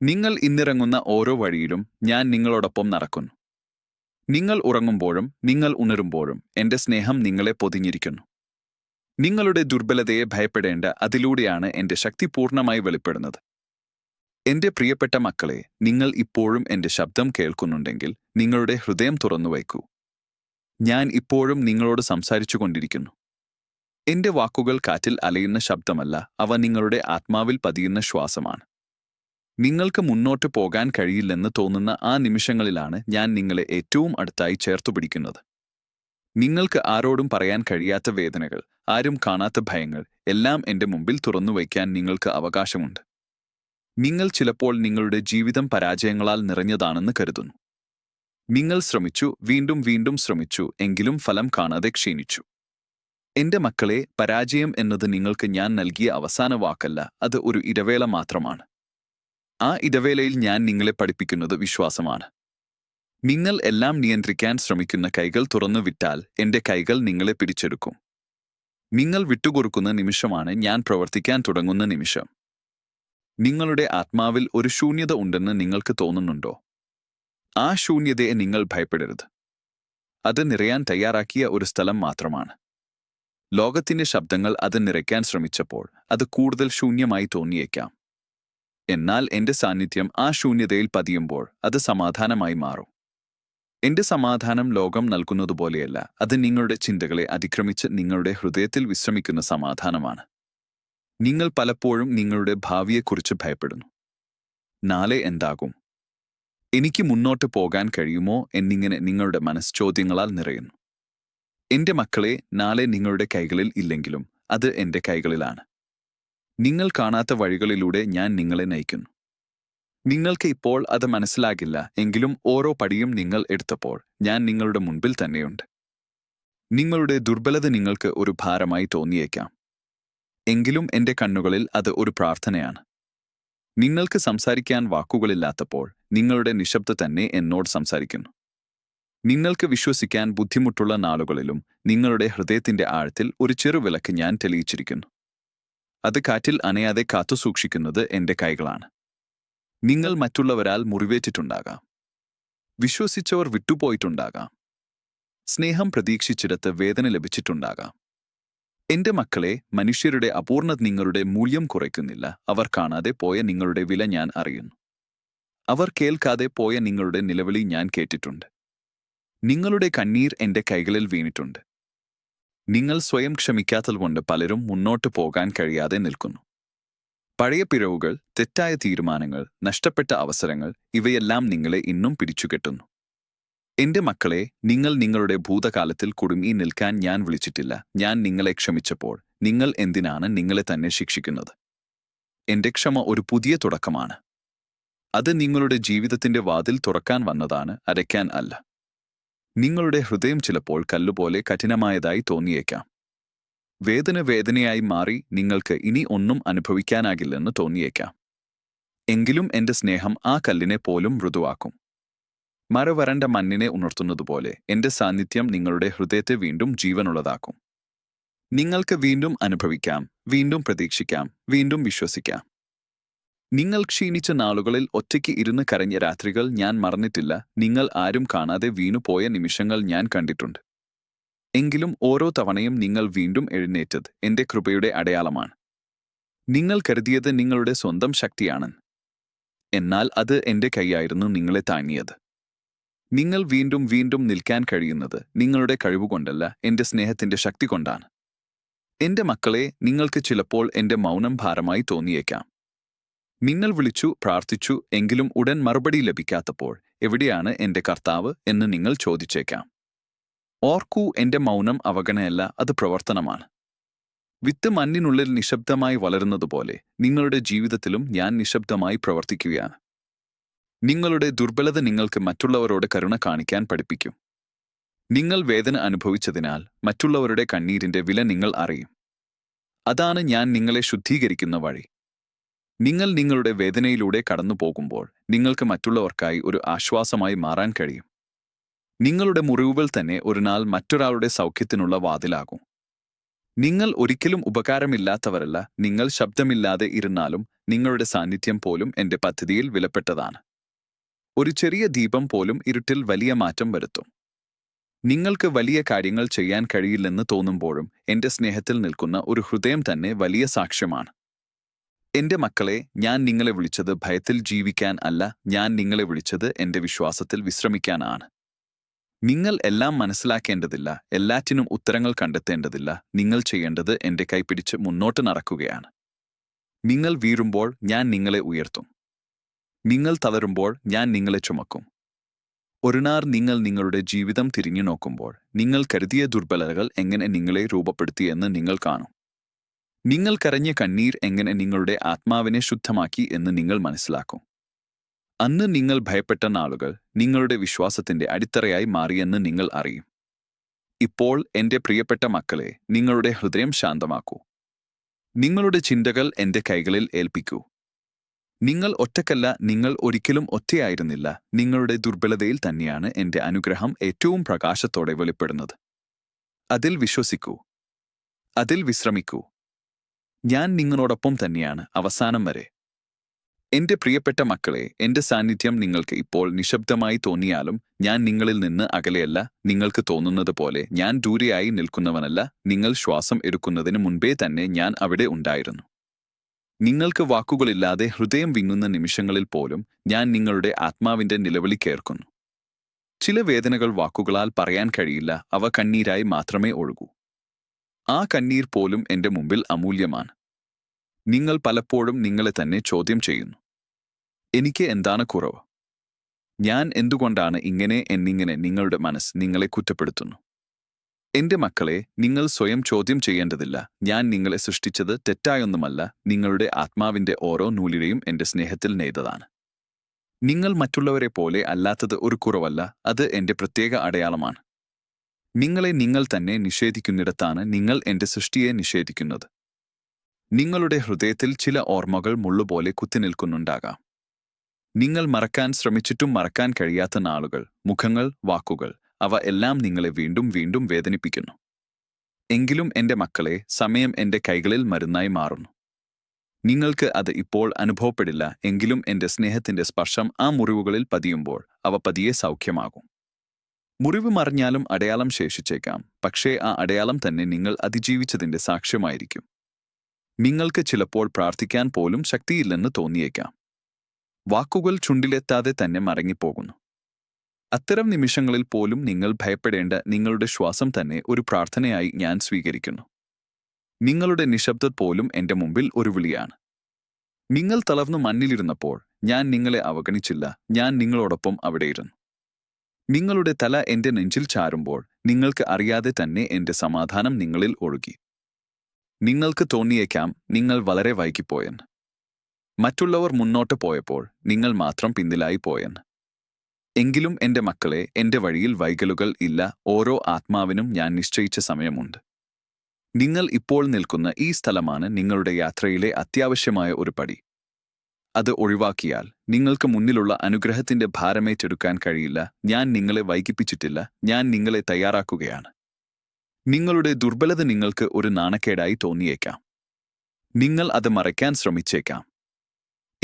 നിങ്ങൾ ഇന്നിറങ്ങുന്ന ഓരോ വഴിയിലും ഞാൻ നിങ്ങളോടൊപ്പം നടക്കുന്നു. നിങ്ങൾ ഉറങ്ങുമ്പോഴും നിങ്ങൾ ഉണരുമ്പോഴും എന്റെ സ്നേഹം നിങ്ങളെ പൊതിഞ്ഞിരിക്കുന്നു. നിങ്ങളുടെ ദുർബലതയെ ഭയപ്പെടേണ്ട അതിലൂടെയാണ് എന്റെ ശക്തി പൂർണമായി വെളിപ്പെടുന്നത്. എന്റെ പ്രിയപ്പെട്ട മക്കളെ നിങ്ങൾ ഇപ്പോഴും എന്റെ ശബ്ദം കേൾക്കുന്നുണ്ടെങ്കിൽ നിങ്ങളുടെ ഹൃദയം തുറന്നു വയ്ക്കൂ. ഞാൻ ഇപ്പോഴും നിങ്ങളോട് സംസാരിച്ചു കൊണ്ടിരിക്കുന്നു. എന്റെ വാക്കുകൾ കാറ്റിൽ അലയുന്ന ശബ്ദമല്ല അവ നിങ്ങളുടെ ആത്മാവിൽ പതിയുന്ന ശ്വാസമാണ്. നിങ്ങൾക്ക് മുന്നോട്ട് പോകാൻ കഴിയില്ലെന്ന് തോന്നുന്ന ആ നിമിഷങ്ങളിലാണ് ഞാൻ നിങ്ങളെ ഏറ്റവും അടുത്തായി ചേർത്തുപിടിക്കുന്നത്. നിങ്ങൾക്ക് ആരോടും പറയാൻ കഴിയാത്ത വേദനകൾ ആരും കാണാത്ത ഭയങ്ങൾ എല്ലാം എന്റെ മുമ്പിൽ തുറന്നു വയ്ക്കാൻ നിങ്ങൾക്ക് അവകാശമുണ്ട്. നിങ്ങൾ ചിലപ്പോൾ നിങ്ങളുടെ ജീവിതം പരാജയങ്ങളാൽ നിറഞ്ഞതാണെന്ന് കരുതുന്നു. നിങ്ങൾ ശ്രമിച്ചു വീണ്ടും വീണ്ടും ശ്രമിച്ചു എങ്കിലും ഫലം കാണാതെ ക്ഷീണിച്ചു. എന്റെ മക്കളെ പരാജയം എന്നത് നിങ്ങൾക്ക് ഞാൻ നൽകിയ അവസാന വാക്കല്ല അത് ഒരു ഇടവേള മാത്രമാണ്. ആ ഇടവേളയിൽ ഞാൻ നിങ്ങളെ പഠിപ്പിക്കുന്നത് വിശ്വാസമാണ്. നിങ്ങൾ എല്ലാം നിയന്ത്രിക്കാൻ ശ്രമിക്കുന്ന കൈകൾ തുറന്നു വിട്ടാൽ എന്റെ കൈകൾ നിങ്ങളെ പിടിച്ചെടുക്കും. നിങ്ങൾ വിട്ടുകൊടുക്കുന്ന നിമിഷമാണ് ഞാൻ പ്രവർത്തിക്കാൻ തുടങ്ങുന്ന നിമിഷം. നിങ്ങളുടെ ആത്മാവിൽ ഒരു ശൂന്യത ഉണ്ടെന്ന് നിങ്ങൾക്ക് തോന്നുന്നുണ്ടോ? ആ ശൂന്യതയെ നിങ്ങൾ ഭയപ്പെടരുത്. അത് നിറയാൻ തയ്യാറാക്കിയ ഒരു സ്ഥലം മാത്രമാണ്. ലോകത്തിന്റെ ശബ്ദങ്ങൾ അത് നിറയ്ക്കാൻ ശ്രമിച്ചപ്പോൾ അത് കൂടുതൽ ശൂന്യമായി തോന്നിയേക്കാം. എന്നാൽ എന്റെ സാന്നിധ്യം ആ ശൂന്യതയിൽ പതിയുമ്പോൾ അത് സമാധാനമായി മാറും. എന്റെ സമാധാനം ലോകം നൽകുന്നതുപോലെയല്ല. അത് നിങ്ങളുടെ ചിന്തകളെ അതിക്രമിച്ച് നിങ്ങളുടെ ഹൃദയത്തിൽ വിശ്രമിക്കുന്ന സമാധാനമാണ്. നിങ്ങൾ പലപ്പോഴും നിങ്ങളുടെ ഭാവിയെക്കുറിച്ച് ഭയപ്പെടുന്നു. നാളെ എന്താകും? എനിക്ക് മുന്നോട്ട് പോകാൻ കഴിയുമോ എന്നിങ്ങനെ നിങ്ങളുടെ മനസ്സ് ചോദ്യങ്ങളാൽ നിറയുന്നു. എന്റെ മക്കളെ നാളെ നിങ്ങളുടെ കൈകളിൽ ഇല്ലെങ്കിലും അത് എന്റെ കൈകളിലാണ്. നിങ്ങൾ കാണാത്ത വഴികളിലൂടെ ഞാൻ നിങ്ങളെ നയിക്കുന്നു. നിങ്ങൾക്ക് ഇപ്പോൾ അത് മനസ്സിലാകില്ല എങ്കിലും ഓരോ പടിയും നിങ്ങൾ എടുത്തപ്പോൾ ഞാൻ നിങ്ങളുടെ മുൻപിൽ തന്നെയുണ്ട്. നിങ്ങളുടെ ദുർബലത നിങ്ങൾക്ക് ഒരു ഭാരമായി തോന്നിയേക്കാം. എങ്കിലും എന്റെ കണ്ണുകളിൽ അത് ഒരു പ്രാർത്ഥനയാണ്. നിങ്ങൾക്ക് സംസാരിക്കാൻ വാക്കുകളില്ലാത്തപ്പോൾ നിങ്ങളുടെ നിശബ്ദ തന്നെ എന്നോട് സംസാരിക്കുന്നു. നിങ്ങൾക്ക് വിശ്വസിക്കാൻ ബുദ്ധിമുട്ടുള്ള നാളുകളിലും നിങ്ങളുടെ ഹൃദയത്തിന്റെ ആഴത്തിൽ ഒരു ചെറുവിളക്ക് ഞാൻ തെളിയിച്ചിരിക്കുന്നു. അത് കാറ്റിൽ അനയാതെ കാത്തുസൂക്ഷിക്കുന്നത് എന്റെ കൈകളാണ്. നിങ്ങൾ മറ്റുള്ളവരാൽ മുറിവേറ്റിട്ടുണ്ടാകാം. വിശ്വസിച്ചവർ വിട്ടുപോയിട്ടുണ്ടാകാം. സ്നേഹം പ്രതീക്ഷിച്ചിടത്ത് വേദന ലഭിച്ചിട്ടുണ്ടാകാം. എന്റെ മക്കളെ മനുഷ്യരുടെ അപൂർണത നിങ്ങളുടെ മൂല്യം കുറയ്ക്കുന്നില്ല. അവർ കാണാതെ പോയ നിങ്ങളുടെ വില ഞാൻ അറിയുന്നു. അവർ കേൾക്കാതെ പോയ നിങ്ങളുടെ നിലവിളി ഞാൻ കേട്ടിട്ടുണ്ട്. നിങ്ങളുടെ കണ്ണീർ എന്റെ കൈകളിൽ വീണിട്ടുണ്ട്. നിങ്ങൾ സ്വയം ക്ഷമിക്കാത്തതുകൊണ്ട് പലരും മുന്നോട്ട് പോകാൻ കഴിയാതെ നിൽക്കുന്നു. പഴയ പിഴവുകൾ തെറ്റായ തീരുമാനങ്ങൾ നഷ്ടപ്പെട്ട അവസരങ്ങൾ ഇവയെല്ലാം നിങ്ങളെ ഇന്നും പിടിച്ചുകെട്ടുന്നു. എന്റെ മക്കളെ നിങ്ങൾ നിങ്ങളുടെ ഭൂതകാലത്തിൽ കുടുങ്ങി നിൽക്കാൻ ഞാൻ വിളിച്ചിട്ടില്ല. ഞാൻ നിങ്ങളെ ക്ഷമിച്ചപ്പോൾ നിങ്ങൾ എന്തിനാണ് നിങ്ങളെ തന്നെ ശിക്ഷിക്കുന്നത്? എന്റെ ക്ഷമ ഒരു പുതിയ തുടക്കമാണ്. അത് നിങ്ങളുടെ ജീവിതത്തിന്റെ വാതിൽ തുറക്കാൻ വന്നതാണ് അരയ്ക്കാൻ അല്ല. നിങ്ങളുടെ ഹൃദയം ചിലപ്പോൾ കല്ലുപോലെ കഠിനമായതായി തോന്നിയേക്കാം. വേദന വേദനയായി മാറി നിങ്ങൾക്ക് ഇനി ഒന്നും അനുഭവിക്കാനാകില്ലെന്ന് തോന്നിയേക്കാം. എങ്കിലും എന്റെ സ്നേഹം ആ കല്ലിനെ പോലും മൃദുവാക്കും. മരവരണ്ട മണ്ണിനെ ഉണർത്തുന്നതുപോലെ എന്റെ സാന്നിധ്യം നിങ്ങളുടെ ഹൃദയത്തെ വീണ്ടും ജീവനുള്ളതാക്കും. നിങ്ങൾക്ക് വീണ്ടും അനുഭവിക്കാം വീണ്ടും പ്രതീക്ഷിക്കാം വീണ്ടും വിശ്വസിക്കാം. നിങ്ങൾ ക്ഷീണിച്ച നാളുകളിൽ ഒറ്റയ്ക്ക് ഇരുന്ന് കരഞ്ഞ രാത്രികൾ ഞാൻ മറന്നിട്ടില്ല നിങ്ങൾ ആരും കാണാതെ വീണുപോയ നിമിഷങ്ങൾ ഞാൻ കണ്ടിട്ടുണ്ട്. എങ്കിലും ഓരോ തവണയും നിങ്ങൾ വീണ്ടും എഴുന്നേറ്റത് എന്റെ കൃപയുടെ അടയാളമാണ്. നിങ്ങൾ കരുതിയത് നിങ്ങളുടെ സ്വന്തം ശക്തിയാണ്. എന്നാൽ അത് എന്റെ കൈയായിരുന്നു നിങ്ങളെ താങ്ങിയത് നിങ്ങൾ വീണ്ടും വീണ്ടും നിൽക്കാൻ കഴിയുന്നത് നിങ്ങളുടെ കഴിവുകൊണ്ടല്ല എന്റെ സ്നേഹത്തിന്റെ ശക്തി കൊണ്ടാണ്. എന്റെ മക്കളെ നിങ്ങൾക്ക് ചിലപ്പോൾ എന്റെ മൗനം ഭാരമായി തോന്നിയേക്കാം. നിങ്ങൾ വിളിച്ചു പ്രാർത്ഥിച്ചു എങ്കിലും ഉടൻ മറുപടി ലഭിക്കാത്തപ്പോൾ എവിടെയാണ് എന്റെ കർത്താവ് എന്ന് നിങ്ങൾ ചോദിച്ചേക്കാം. ഓർക്കൂ എന്റെ മൗനം അവഗണയല്ല അത് പ്രവർത്തനമാണ്. വിത്ത് മണ്ണിനുള്ളിൽ നിശബ്ദമായി വളരുന്നതുപോലെ നിങ്ങളുടെ ജീവിതത്തിലും ഞാൻ നിശബ്ദമായി പ്രവർത്തിക്കുകയാണ്. നിങ്ങളുടെ ദുർബലത നിങ്ങൾക്ക് മറ്റുള്ളവരോട് കരുണ കാണിക്കാൻ പഠിപ്പിക്കും. നിങ്ങൾ വേദന അനുഭവിച്ചതിനാൽ മറ്റുള്ളവരുടെ കണ്ണീരിന്റെ വില നിങ്ങൾ അറിയും. അതാണ് ഞാൻ നിങ്ങളെ ശുദ്ധീകരിക്കുന്ന വഴി. നിങ്ങൾ നിങ്ങളുടെ വേദനയിലൂടെ കടന്നു പോകുമ്പോൾ നിങ്ങൾക്ക് മറ്റുള്ളവർക്കായി ഒരു ആശ്വാസമായി മാറാൻ കഴിയും. നിങ്ങളുടെ മുറിവുകൾ തന്നെ ഒരു നാൾ മറ്റൊരാളുടെ സൗഖ്യത്തിനുള്ള വാതിലാകും. നിങ്ങൾ ഒരിക്കലും ഉപകാരമില്ലാത്തവരല്ല. നിങ്ങൾ ശബ്ദമില്ലാതെ ഇരുന്നാലും നിങ്ങളുടെ സാന്നിധ്യം പോലും എന്റെ പദ്ധതിയിൽ വിലപ്പെട്ടതാണ്. ഒരു ചെറിയ ദീപം പോലും ഇരുട്ടിൽ വലിയ മാറ്റം വരുത്തും. നിങ്ങൾക്ക് വലിയ കാര്യങ്ങൾ ചെയ്യാൻ കഴിയില്ലെന്ന് തോന്നുമ്പോഴും എന്റെ സ്നേഹത്തിൽ നിൽക്കുന്ന ഒരു ഹൃദയം തന്നെ വലിയ സാക്ഷ്യമാണ്. എന്റെ മക്കളെ ഞാൻ നിങ്ങളെ വിളിച്ചത് ഭയത്തിൽ ജീവിക്കാൻ അല്ല ഞാൻ നിങ്ങളെ വിളിച്ചത് എന്റെ വിശ്വാസത്തിൽ വിശ്രമിക്കാനാണ്. നിങ്ങൾ എല്ലാം മനസ്സിലാക്കേണ്ടതില്ല എല്ലാറ്റിനും ഉത്തരങ്ങൾ കണ്ടെത്തേണ്ടതില്ല. നിങ്ങൾ ചെയ്യേണ്ടത് എന്റെ കൈപിടിച്ച് മുന്നോട്ട് നടക്കുകയാണ്. നിങ്ങൾ വീഴുമ്പോൾ ഞാൻ നിങ്ങളെ ഉയർത്തും. നിങ്ങൾ തളരുമ്പോൾ ഞാൻ നിങ്ങളെ ചുമക്കും. ഒരുനാർ നിങ്ങൾ നിങ്ങളുടെ ജീവിതം തിരിഞ്ഞു നോക്കുമ്പോൾ നിങ്ങൾ കരുതിയ ദുർബലതകൾ എങ്ങനെ നിങ്ങളെ രൂപപ്പെടുത്തിയെന്ന് നിങ്ങൾ കാണും. നിങ്ങൾ കരഞ്ഞ കണ്ണീർ എങ്ങനെ നിങ്ങളുടെ ആത്മാവിനെ ശുദ്ധമാക്കി എന്ന് നിങ്ങൾ മനസ്സിലാക്കും. അന്ന് നിങ്ങൾ ഭയപ്പെട്ട നാളുകൾ നിങ്ങളുടെ വിശ്വാസത്തിന്റെ അടിത്തറയായി മാറിയെന്ന് നിങ്ങൾ അറിയും. ഇപ്പോൾ എന്റെ പ്രിയപ്പെട്ട മക്കളെ നിങ്ങളുടെ ഹൃദയം ശാന്തമാക്കൂ. നിങ്ങളുടെ ചിന്തകൾ എന്റെ കൈകളിൽ ഏൽപ്പിക്കൂ. നിങ്ങൾ ഒറ്റക്കല്ല നിങ്ങൾ ഒരിക്കലും ഒറ്റയായിരുന്നില്ല നിങ്ങളുടെ ദുർബലതയിൽ തന്നെയാണ് എന്റെ അനുഗ്രഹം ഏറ്റവും പ്രകാശത്തോടെ വെളിപ്പെടുന്നത്. അതിൽ വിശ്വസിക്കൂ. അതിൽ വിശ്രമിക്കൂ. ഞാൻ നിങ്ങളോടൊപ്പം തന്നെയാണ് അവസാനം വരെ. എന്റെ പ്രിയപ്പെട്ട മക്കളെ എന്റെ സാന്നിധ്യം നിങ്ങൾക്ക് ഇപ്പോൾ നിശബ്ദമായി തോന്നിയാലും ഞാൻ നിങ്ങളിൽ നിന്ന് അകലെയല്ല. നിങ്ങൾക്ക് തോന്നുന്നത് പോലെ ഞാൻ ദൂരെയായി നിൽക്കുന്നവനല്ല. നിങ്ങൾ ശ്വാസം എടുക്കുന്നതിന് മുൻപേ തന്നെ ഞാൻ അവിടെ ഉണ്ടായിരുന്നു. നിങ്ങൾക്ക് വാക്കുകളില്ലാതെ ഹൃദയം വിങ്ങുന്ന നിമിഷങ്ങളിൽ പോലും ഞാൻ നിങ്ങളുടെ ആത്മാവിന്റെ നിലവിളി കേൾക്കുന്നു. ചില വേദനകൾ വാക്കുകളാൽ പറയാൻ കഴിയില്ല. അവ കണ്ണീരായി മാത്രമേ ഒഴുകൂ. ആ കണ്ണീർ പോലും എന്റെ മുമ്പിൽ അമൂല്യമാണ്. നിങ്ങൾ പലപ്പോഴും നിങ്ങളെ തന്നെ ചോദ്യം ചെയ്യുന്നു. എനിക്ക് എന്താണ് കുറവ്? ഞാൻ എന്തുകൊണ്ടാണ് ഇങ്ങനെ എന്നിങ്ങനെ നിങ്ങളുടെ മനസ്സ് നിങ്ങളെ കുറ്റപ്പെടുത്തുന്നു? എന്റെ മക്കളെ നിങ്ങൾ സ്വയം ചോദ്യം ചെയ്യേണ്ടതില്ല. ഞാൻ നിങ്ങളെ സൃഷ്ടിച്ചത് തെറ്റായൊന്നുമല്ല. നിങ്ങളുടെ ആത്മാവിന്റെ ഓരോ നൂലിനെയും എന്റെ സ്നേഹത്തിൽ നെയ്തതാണ്. നിങ്ങൾ മറ്റുള്ളവരെ പോലെ അല്ലാത്തത് ഒരു കുറവല്ല. അത് എന്റെ പ്രത്യേക അടയാളമാണ്. നിങ്ങളെ നിങ്ങൾ തന്നെ നിഷേധിക്കുന്നിടത്താണ് നിങ്ങൾ എന്റെ സൃഷ്ടിയെ നിഷേധിക്കുന്നത്. നിങ്ങളുടെ ഹൃദയത്തിൽ ചില ഓർമ്മകൾ മുള്ളുപോലെ കുത്തിനിൽക്കുന്നുണ്ടാകാം. നിങ്ങൾ മറക്കാൻ ശ്രമിച്ചിട്ടും മറക്കാൻ കഴിയാത്ത നാളുകൾ മുഖങ്ങൾ വാക്കുകൾ അവ എല്ലാം നിങ്ങളെ വീണ്ടും വീണ്ടും വേദനിപ്പിക്കുന്നു. എങ്കിലും എന്റെ മക്കളെ സമയം എന്റെ കൈകളിൽ മരുന്നായി മാറുന്നു. നിങ്ങൾക്ക് അത് ഇപ്പോൾ അനുഭവപ്പെടില്ല എങ്കിലും എന്റെ സ്നേഹത്തിന്റെ സ്പർശം ആ മുറിവുകളിൽ പതിയുമ്പോൾ അവ പതിയെ സൗഖ്യമാകും. മുറിവ് മറിഞ്ഞാലും അടയാളം ശേഷിച്ചേക്കാം പക്ഷേ ആ അടയാളം തന്നെ നിങ്ങൾ അതിജീവിച്ചതിന്റെ സാക്ഷ്യമായിരിക്കും. നിങ്ങൾക്ക് ചിലപ്പോൾ പ്രാർത്ഥിക്കാൻ പോലും ശക്തിയില്ലെന്ന് തോന്നിയേക്കാം. വാക്കുകൾ ചുണ്ടിലെത്താതെ തന്നെ മടങ്ങിപ്പോകുന്നു. അത്തരം നിമിഷങ്ങളിൽ പോലും നിങ്ങൾ ഭയപ്പെടേണ്ട നിങ്ങളുടെ ശ്വാസം തന്നെ ഒരു പ്രാർത്ഥനയായി ഞാൻ സ്വീകരിക്കുന്നു. നിങ്ങളുടെ നിശബ്ദത പോലും എന്റെ മുമ്പിൽ ഒരു വിളിയാണ്. നിങ്ങൾ തളർന്നു മണ്ണിലിരുന്നപ്പോൾ ഞാൻ നിങ്ങളെ അവഗണിച്ചില്ല ഞാൻ നിങ്ങളോടൊപ്പം അവിടെയിരുന്നു. നിങ്ങളുടെ തല എന്റെ നെഞ്ചിൽ ചാരുമ്പോൾ നിങ്ങൾക്ക് അറിയാതെ തന്നെ എന്റെ സമാധാനം നിങ്ങളിൽ ഒഴുകി. നിങ്ങൾക്ക് തോന്നിയേക്കാം നിങ്ങൾ വളരെ വൈകിപ്പോയെന്ന്. മറ്റുള്ളവർ മുന്നോട്ട് പോയപ്പോൾ നിങ്ങൾ മാത്രം പിന്നിലായി പോയെന്ന് എങ്കിലും എന്റെ മക്കളെ എന്റെ വഴിയിൽ വൈകലുകൾ ഇല്ല ഓരോ ആത്മാവിനും ഞാൻ നിശ്ചയിച്ച സമയമുണ്ട്. നിങ്ങൾ ഇപ്പോൾ നിൽക്കുന്ന ഈ സ്ഥലമാണ് നിങ്ങളുടെ യാത്രയിലെ അത്യാവശ്യമായ ഒരു പടി. അത് ഒഴിവാക്കിയാൽ നിങ്ങൾക്ക് മുന്നിലുള്ള അനുഗ്രഹത്തിന്റെ ഭാരമേറ്റെടുക്കാൻ കഴിയില്ല ഞാൻ നിങ്ങളെ വൈകിപ്പിച്ചിട്ടില്ല ഞാൻ നിങ്ങളെ തയ്യാറാക്കുകയാണ്. നിങ്ങളുടെ ദുർബലത നിങ്ങൾക്ക് ഒരു നാണക്കേടായി തോന്നിയേക്കാം. നിങ്ങൾ അത് മറയ്ക്കാൻ ശ്രമിച്ചേക്കാം.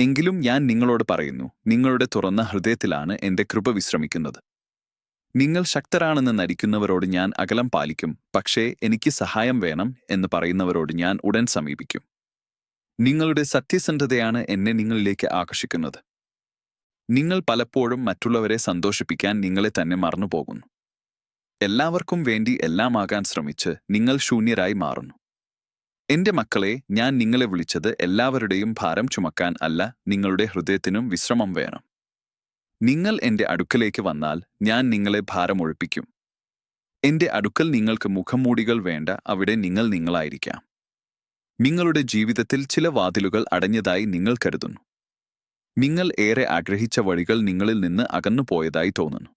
എങ്കിലും ഞാൻ നിങ്ങളോട് പറയുന്നു നിങ്ങളുടെ തുറന്ന ഹൃദയത്തിലാണ് എന്റെ കൃപ വിശ്രമിക്കുന്നത്. നിങ്ങൾ ശക്തരാണെന്ന് നരിക്കുന്നവരോട് ഞാൻ അകലം പാലിക്കും പക്ഷേ എനിക്ക് സഹായം വേണം എന്ന് പറയുന്നവരോട് ഞാൻ ഉടൻ സമീപിക്കും. നിങ്ങളുടെ സത്യസന്ധതയാണ് എന്നെ നിങ്ങളിലേക്ക് ആകർഷിക്കുന്നത്. നിങ്ങൾ പലപ്പോഴും മറ്റുള്ളവരെ സന്തോഷിപ്പിക്കാൻ നിങ്ങളെ തന്നെ മറന്നുപോകുന്നു. എല്ലാവർക്കും വേണ്ടി എല്ലാമാകാൻ ശ്രമിച്ച് നിങ്ങൾ ശൂന്യരായി മാറുന്നു. എന്റെ മക്കളെ ഞാൻ നിങ്ങളെ വിളിച്ചത് എല്ലാവരുടെയും ഭാരം ചുമക്കാൻ അല്ല നിങ്ങളുടെ ഹൃദയത്തിനും വിശ്രമം വേണം. നിങ്ങൾ എന്റെ അടുക്കലേക്ക് വന്നാൽ ഞാൻ നിങ്ങളെ ഭാരമൊഴിപ്പിക്കും എന്റെ അടുക്കൽ നിങ്ങൾക്ക് മുഖംമൂടികൾ വേണ്ട അവിടെ നിങ്ങൾ നിങ്ങളായിരിക്കാം. നിങ്ങളുടെ ജീവിതത്തിൽ ചില വാതിലുകൾ അടഞ്ഞതായി നിങ്ങൾ കരുതുന്നു. നിങ്ങൾ ഏറെ ആഗ്രഹിച്ച വഴികൾ നിങ്ങളിൽ നിന്ന് അകന്നുപോയതായി തോന്നുന്നു.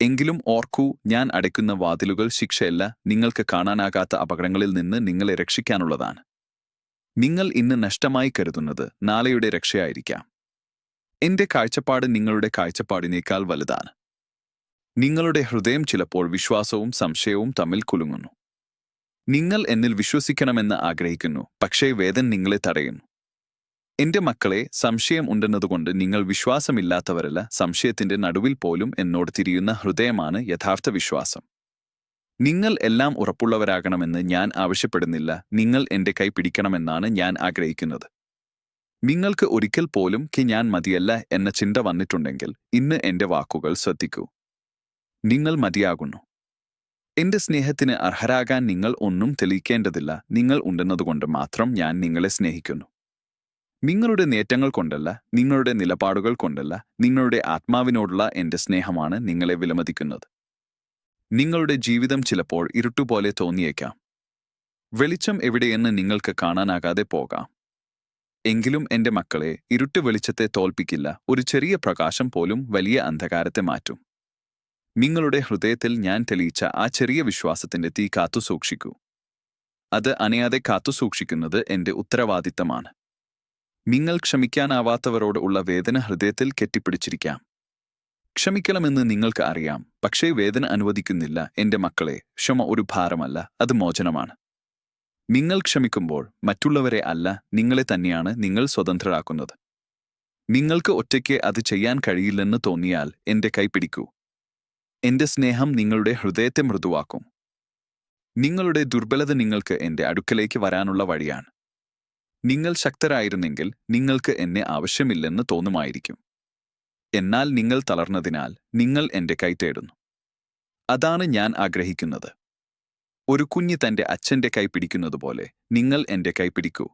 എങ്കിലും ഓർക്കൂ ഞാൻ അടയ്ക്കുന്ന വാതിലുകൾ ശിക്ഷയല്ല നിങ്ങൾക്ക് കാണാനാകാത്ത അപകടങ്ങളിൽ നിന്ന് നിങ്ങളെ രക്ഷിക്കാനുള്ളതാണ്. നിങ്ങൾ ഇന്ന് നഷ്ടമായി കരുതുന്നത് നാളെയുടെ രക്ഷയായിരിക്കാം. എന്റെ കാഴ്ചപ്പാട് നിങ്ങളുടെ കാഴ്ചപ്പാടിനേക്കാൾ വലുതാണ്. നിങ്ങളുടെ ഹൃദയം ചിലപ്പോൾ വിശ്വാസവും സംശയവും തമ്മിൽ കുലുങ്ങുന്നു. നിങ്ങൾ എന്നിൽ വിശ്വസിക്കണമെന്ന് ആഗ്രഹിക്കുന്നു പക്ഷേ വേദൻ നിങ്ങളെ തടയുന്നു. എന്റെ മക്കളെ സംശയം ഉണ്ടെന്നതുകൊണ്ട് നിങ്ങൾ വിശ്വാസമില്ലാത്തവരല്ല സംശയത്തിന്റെ നടുവിൽ പോലും എന്നോട് തിരിയുന്ന ഹൃദയമാണ് യഥാർത്ഥ വിശ്വാസം. നിങ്ങൾ എല്ലാം ഉറപ്പുള്ളവരാകണമെന്ന് ഞാൻ ആവശ്യപ്പെടുന്നില്ല നിങ്ങൾ എന്റെ കൈ പിടിക്കണമെന്നാണ് ഞാൻ ആഗ്രഹിക്കുന്നത്. നിങ്ങൾക്ക് ഒരിക്കൽ പോലും കി ഞാൻ മതിയല്ല എന്ന ചിന്ത വന്നിട്ടുണ്ടെങ്കിൽ ഇന്ന് എന്റെ വാക്കുകൾ ശ്രദ്ധിക്കൂ. നിങ്ങൾ മതിയാകുന്നു. എന്റെ സ്നേഹത്തിന് അർഹരാകാൻ നിങ്ങൾ ഒന്നും തെളിയിക്കേണ്ടതില്ല നിങ്ങൾ ഉണ്ടെന്നതുകൊണ്ട് മാത്രം ഞാൻ നിങ്ങളെ സ്നേഹിക്കുന്നു. നിങ്ങളുടെ നേട്ടങ്ങൾ കൊണ്ടല്ല നിങ്ങളുടെ നിലപാടുകൾ കൊണ്ടല്ല നിങ്ങളുടെ ആത്മാവിനോടുള്ള എന്റെ സ്നേഹമാണ് നിങ്ങളെ വിലമതിക്കുന്നത്. നിങ്ങളുടെ ജീവിതം ചിലപ്പോൾ ഇരുട്ടുപോലെ തോന്നിയേക്കാം. വെളിച്ചം എവിടെയെന്ന് നിങ്ങൾക്ക് കാണാനാകാതെ പോകാം. എങ്കിലും എന്റെ മക്കളെ ഇരുട്ട് വെളിച്ചത്തെ തോൽപ്പിക്കില്ല ഒരു ചെറിയ പ്രകാശം പോലും വലിയ അന്ധകാരത്തെ മാറ്റും. നിങ്ങളുടെ ഹൃദയത്തിൽ ഞാൻ തെളിയിച്ച ആ ചെറിയ വിശ്വാസത്തിന്റെ തീ കാത്തുസൂക്ഷിക്കൂ. അത് അനയാതെ കാത്തുസൂക്ഷിക്കുന്നത് എന്റെ ഉത്തരവാദിത്തമാണ്. നിങ്ങൾ ക്ഷമിക്കാനാവാത്തവരോട് ഉള്ള വേദന ഹൃദയത്തിൽ കെട്ടിപ്പിടിച്ചിരിക്കാം. ക്ഷമിക്കണമെന്ന് നിങ്ങൾക്ക് അറിയാം പക്ഷേ വേദന അനുവദിക്കുന്നില്ല എന്റെ മക്കളെ ക്ഷമ ഒരു ഭാരമല്ല അത് മോചനമാണ്. നിങ്ങൾ ക്ഷമിക്കുമ്പോൾ മറ്റുള്ളവരെ അല്ല നിങ്ങളെ തന്നെയാണ് നിങ്ങൾ സ്വതന്ത്രരാക്കുന്നത്. നിങ്ങൾക്ക് ഒറ്റയ്ക്ക് അത് ചെയ്യാൻ കഴിയില്ലെന്ന് തോന്നിയാൽ എന്റെ കൈ പിടിക്കൂ. എന്റെ സ്നേഹം നിങ്ങളുടെ ഹൃദയത്തെ മൃദുവാക്കും. നിങ്ങളുടെ ദുർബലത നിങ്ങൾക്ക് എന്റെ അടുക്കലേക്ക് വരാനുള്ള വഴിയാണ്. നിങ്ങൾ ശക്തരായിരുന്നെങ്കിൽ നിങ്ങൾക്ക് എന്നെ ആവശ്യമില്ലെന്ന് തോന്നുമായിരിക്കും. എന്നാൽ നിങ്ങൾ തളർന്നതിനാൽ നിങ്ങൾ എന്റെ കൈ തേടുന്നു. അതാണ് ഞാൻ ആഗ്രഹിക്കുന്നത്. ഒരു കുഞ്ഞ് തന്റെ അച്ഛന്റെ കൈ പിടിക്കുന്നതുപോലെ നിങ്ങൾ എന്റെ കൈ പിടിക്കൂ.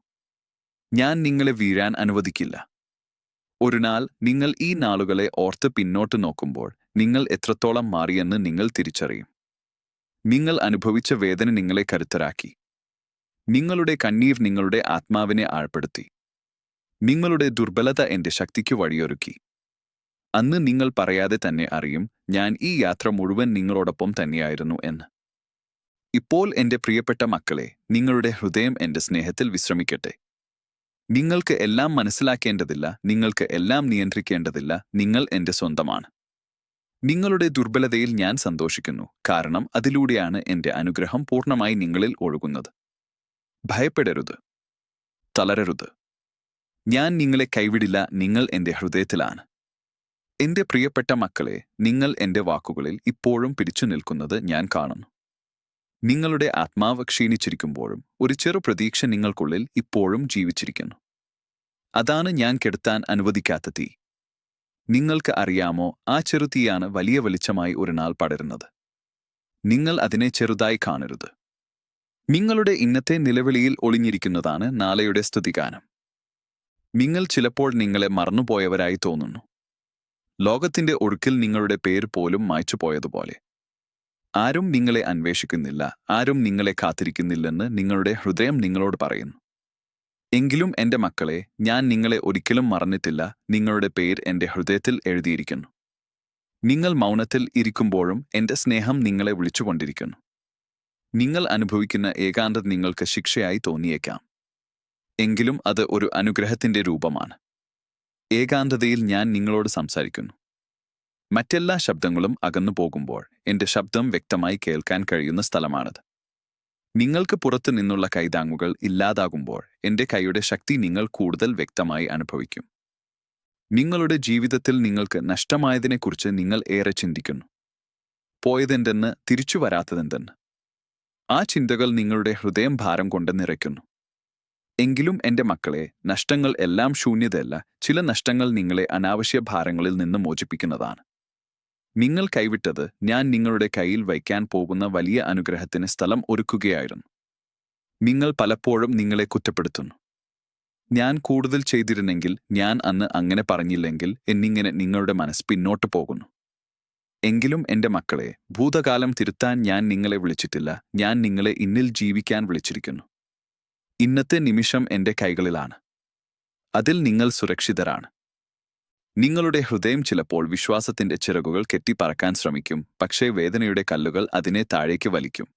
ഞാൻ നിങ്ങളെ വീഴാൻ അനുവദിക്കില്ല. ഒരു നാൾ നിങ്ങൾ ഈ നാളുകളെ ഓർത്ത് പിന്നോട്ട് നോക്കുമ്പോൾ നിങ്ങൾ എത്രത്തോളം മാറിയെന്ന് നിങ്ങൾ തിരിച്ചറിയും. നിങ്ങൾ അനുഭവിച്ച വേദന നിങ്ങളെ കരുത്തരാക്കി. നിങ്ങളുടെ കണ്ണീർ നിങ്ങളുടെ ആത്മാവിനെ ആഴ്പ്പെടുത്തി. നിങ്ങളുടെ ദുർബലത എന്റെ ശക്തിക്ക് വഴിയൊരുക്കി. അന്ന് നിങ്ങൾ പറയാതെ തന്നെ അറിയും ഞാൻ ഈ യാത്ര മുഴുവൻ നിങ്ങളോടൊപ്പം തന്നെയായിരുന്നു എന്ന്. ഇപ്പോൾ എന്റെ പ്രിയപ്പെട്ട മക്കളെ നിങ്ങളുടെ ഹൃദയം എന്റെ സ്നേഹത്തിൽ വിശ്രമിക്കട്ടെ. നിങ്ങൾക്ക് എല്ലാം മനസ്സിലാക്കേണ്ടതില്ല നിങ്ങൾക്ക് എല്ലാം നിയന്ത്രിക്കേണ്ടതില്ല നിങ്ങൾ എന്റെ സ്വന്തമാണ്. നിങ്ങളുടെ ദുർബലതയിൽ ഞാൻ സന്തോഷിക്കുന്നു കാരണം അതിലൂടെയാണ് എന്റെ അനുഗ്രഹം പൂർണമായി നിങ്ങളിൽ ഒഴുകുന്നത്. ഭയപ്പെടരുത്. തളരരുത്. ഞാൻ നിങ്ങളെ കൈവിടില്ല നിങ്ങൾ എന്റെ ഹൃദയത്തിലാണ്. എന്റെ പ്രിയപ്പെട്ട മക്കളെ നിങ്ങൾ എന്റെ വാക്കുകളിൽ ഇപ്പോഴും പിടിച്ചു നിൽക്കുന്നത് ഞാൻ കാണുന്നു. നിങ്ങളുടെ ആത്മാവ് ക്ഷീണിച്ചിരിക്കുമ്പോഴും ഒരു ചെറു പ്രതീക്ഷ നിങ്ങൾക്കുള്ളിൽ ഇപ്പോഴും ജീവിച്ചിരിക്കുന്നു. അതാണ് ഞാൻ കെടുത്താൻ അനുവദിക്കാത്ത തീ. നിങ്ങൾക്ക് അറിയാമോ ആ ചെറുതീയാണ് വലിയ വെളിച്ചമായി ഒരു നാൾ പടരുന്നത്. നിങ്ങൾ അതിനെ ചെറുതായി കാണരുത്. നിങ്ങളുടെ ഇന്നത്തെ നിലവിളിയിൽ ഒളിഞ്ഞിരിക്കുന്നതാണ് നാളെയുടെ സ്തുതിഗാനം. നിങ്ങൾ ചിലപ്പോൾ നിങ്ങളെ മറന്നുപോയവരായി തോന്നുന്നു. ലോകത്തിന്റെ ഒഴുക്കിൽ നിങ്ങളുടെ പേര് പോലും മായ്ച്ചു പോയതുപോലെ. ആരും നിങ്ങളെ അന്വേഷിക്കുന്നില്ല ആരും നിങ്ങളെ കാത്തിരിക്കുന്നില്ലെന്ന് നിങ്ങളുടെ ഹൃദയം നിങ്ങളോട് പറയുന്നു. എങ്കിലും എന്റെ മക്കളെ ഞാൻ നിങ്ങളെ ഒരിക്കലും മറന്നിട്ടില്ല നിങ്ങളുടെ പേര് എന്റെ ഹൃദയത്തിൽ എഴുതിയിരിക്കുന്നു. നിങ്ങൾ മൗനത്തിൽ ഇരിക്കുമ്പോഴും എന്റെ സ്നേഹം നിങ്ങളെ വിളിച്ചുകൊണ്ടിരിക്കുന്നു. നിങ്ങൾ അനുഭവിക്കുന്ന ഏകാന്തത നിങ്ങൾക്ക് ശിക്ഷയായി തോന്നിയേക്കാം. എങ്കിലും അത് ഒരു അനുഗ്രഹത്തിന്റെ രൂപമാണ്. ഏകാന്തതയിൽ ഞാൻ നിങ്ങളോട് സംസാരിക്കുന്നു. മറ്റെല്ലാ ശബ്ദങ്ങളും അകന്നു പോകുമ്പോൾ എന്റെ ശബ്ദം വ്യക്തമായി കേൾക്കാൻ കഴിയുന്ന സ്ഥലമാണത്. നിങ്ങൾക്ക് പുറത്തു നിന്നുള്ള കൈതാങ്ങുകൾ ഇല്ലാതാകുമ്പോൾ എന്റെ കൈയുടെ ശക്തി നിങ്ങൾ കൂടുതൽ വ്യക്തമായി അനുഭവിക്കും. നിങ്ങളുടെ ജീവിതത്തിൽ നിങ്ങൾക്ക് നഷ്ടമായതിനെക്കുറിച്ച് നിങ്ങൾ ഏറെ ചിന്തിക്കുന്നു. പോയതെന്തെന്ന് തിരിച്ചു വരാത്തതെന്തെന്ന് ആ ചിന്തകൾ നിങ്ങളുടെ ഹൃദയം ഭാരം കൊണ്ട് നിറയ്ക്കുന്നു. എങ്കിലും എന്റെ മക്കളെ നഷ്ടങ്ങൾ എല്ലാം ശൂന്യതയല്ല ചില നഷ്ടങ്ങൾ നിങ്ങളെ അനാവശ്യ ഭാരങ്ങളിൽ നിന്ന് മോചിപ്പിക്കുന്നതാണ്. നിങ്ങൾ കൈവിട്ടത് ഞാൻ നിങ്ങളുടെ കയ്യിൽ വയ്ക്കാൻ പോകുന്ന വലിയ അനുഗ്രഹത്തിന് സ്ഥലം ഒരുക്കുകയായിരുന്നു. നിങ്ങൾ പലപ്പോഴും നിങ്ങളെ കുറ്റപ്പെടുത്തുന്നു. ഞാൻ കൂടുതൽ ചെയ്തിരുന്നെങ്കിൽ ഞാൻ അന്ന് അങ്ങനെ പറഞ്ഞില്ലെങ്കിൽ എന്നിങ്ങനെ നിങ്ങളുടെ മനസ്സ് പിന്നോട്ട് പോകുന്നു. എങ്കിലും എന്റെ മക്കളെ ഭൂതകാലം തിരുത്താൻ ഞാൻ നിങ്ങളെ വിളിച്ചിട്ടില്ല. ഞാൻ നിങ്ങളെ ഇന്നിൽ ജീവിക്കാൻ വിളിച്ചിരിക്കുന്നു. ഇന്നത്തെ നിമിഷം എന്റെ കൈകളിലാണ്. അതിൽ നിങ്ങൾ സുരക്ഷിതരാണ്. നിങ്ങളുടെ ഹൃദയം ചിലപ്പോൾ വിശ്വാസത്തിന്റെ ചിറകുകൾ കെട്ടിപ്പറക്കാൻ ശ്രമിക്കും പക്ഷേ വേദനയുടെ കല്ലുകൾ അതിനെ താഴേക്ക് വലിക്കും.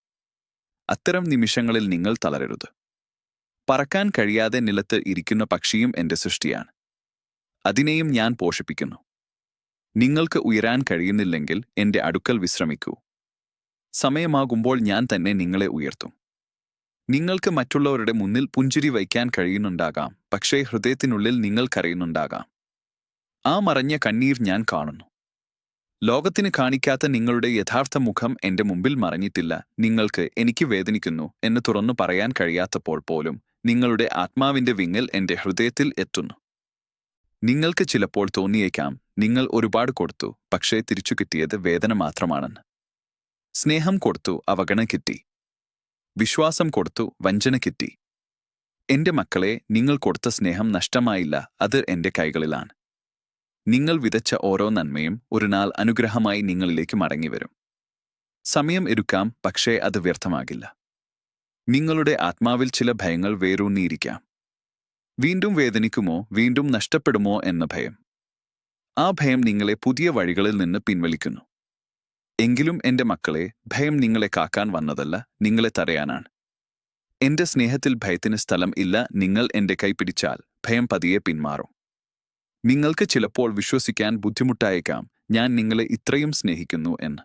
അത്തരം നിമിഷങ്ങളിൽ നിങ്ങൾ തളരരുത്. പറക്കാൻ കഴിയാതെ നിലത്ത് ഇരിക്കുന്ന പക്ഷിയും എന്റെ സൃഷ്ടിയാണ്. അതിനെയും ഞാൻ പോഷിപ്പിക്കുന്നു. നിങ്ങൾക്ക് ഉയരാൻ കഴിയുന്നില്ലെങ്കിൽ എന്റെ അടുക്കൽ വിശ്രമിക്കൂ. സമയമാകുമ്പോൾ ഞാൻ തന്നെ നിങ്ങളെ ഉയർത്തും. നിങ്ങൾക്ക് മറ്റുള്ളവരുടെ മുന്നിൽ പുഞ്ചിരി വയ്ക്കാൻ കഴിയുന്നുണ്ടാകാം പക്ഷേ ഹൃദയത്തിനുള്ളിൽ നിങ്ങൾക്കറിയുന്നുണ്ടാകാം ആ മറഞ്ഞ കണ്ണീർ ഞാൻ കാണുന്നു. ലോകത്തിന് കാണിക്കാത്ത നിങ്ങളുടെ യഥാർത്ഥ മുഖം എന്റെ മുമ്പിൽ മറഞ്ഞിട്ടില്ല നിങ്ങൾക്ക് എനിക്ക് വേദനിക്കുന്നു എന്ന് തുറന്നു പറയാൻ കഴിയാത്തപ്പോൾ പോലും നിങ്ങളുടെ ആത്മാവിന്റെ വിങ്ങൽ എന്റെ ഹൃദയത്തിൽ എത്തുന്നു. നിങ്ങൾക്ക് ചിലപ്പോൾ തോന്നിയേക്കാം നിങ്ങൾ ഒരുപാട് കൊടുത്തു പക്ഷേ തിരിച്ചു കിട്ടിയത് വേദന മാത്രമാണെന്ന്. സ്നേഹം കൊടുത്തു അവഗണന കിട്ടി. വിശ്വാസം കൊടുത്തു വഞ്ചന കിട്ടി. എന്റെ മക്കളെ നിങ്ങൾ കൊടുത്ത സ്നേഹം നഷ്ടമായില്ല അത് എന്റെ കൈകളിലാണ്. നിങ്ങൾ വിതച്ച ഓരോ നന്മയും ഒരു നാൾ അനുഗ്രഹമായി നിങ്ങളിലേക്ക് മടങ്ങിവരും. സമയം എടുക്കാം പക്ഷേ അത് വ്യർത്ഥമാകില്ല. നിങ്ങളുടെ ആത്മാവിൽ ചില ഭയങ്ങൾ വേരൂന്നിയിരിക്കാം. വീണ്ടും വേദനിക്കുമോ വീണ്ടും നഷ്ടപ്പെടുമോ എന്ന ഭയം. ആ ഭയം നിങ്ങളെ പുതിയ വഴികളിൽ നിന്ന് പിൻവലിക്കുന്നു. എങ്കിലും എന്റെ മക്കളെ ഭയം നിങ്ങളെ കാക്കാൻ വന്നതല്ല നിങ്ങളെ തടയാനാണ്. എന്റെ സ്നേഹത്തിൽ ഭയത്തിന് സ്ഥലം ഇല്ല നിങ്ങൾ എന്റെ കൈ പിടിച്ചാൽ ഭയം പതിയെ പിന്മാറും. നിങ്ങൾക്ക് ചിലപ്പോൾ വിശ്വസിക്കാൻ ബുദ്ധിമുട്ടായേക്കാം ഞാൻ നിങ്ങളെ ഇത്രയും സ്നേഹിക്കുന്നു എന്ന്.